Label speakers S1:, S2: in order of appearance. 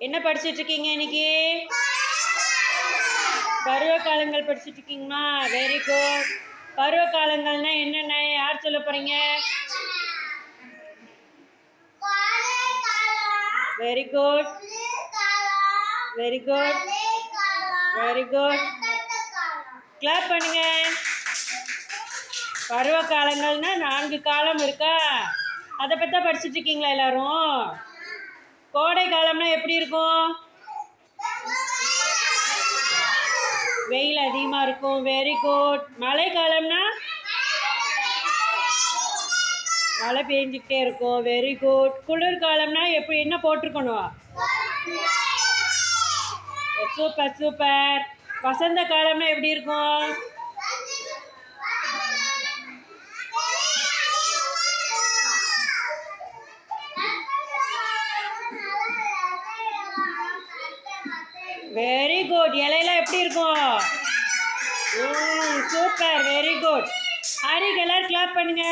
S1: என்ன படிச்சுட்டு இருக்கீங்க இன்னைக்கு? பருவ காலங்கள் படிச்சுட்டு இருக்கீங்களா வெரி குட் பருவ காலங்கள்னா என்னென்ன? யார் சொல்ல போறீங்க? Very good very good very good clap பண்ணுங்க. பருவ காலங்கள்னா நான்கு காலம் இருக்கா? அதை பற்றி தான் படிச்சுட்டு இருக்கீங்களா எல்லாரும்? கோடை காலம்னா எப்படி இருக்கும்? வெயில் அதிகமாக இருக்கும். வெரி குட் மழை காலம்னா? மழை பெஞ்சிக்கிட்டே இருக்கும். வெரி குட் குளிர் காலம்னா எப்படி? என்ன போட்டிருக்கணும்? சூப்பர் சூப்பர் வசந்த காலம்னா எப்படி இருக்கும்? வெரி குட் இலையெல்லாம் எப்படி இருக்கும்? ம் சூப்பர் வெரி குட் ஹரிக்கு எல்லாரும் கிளாப் பண்ணுங்க.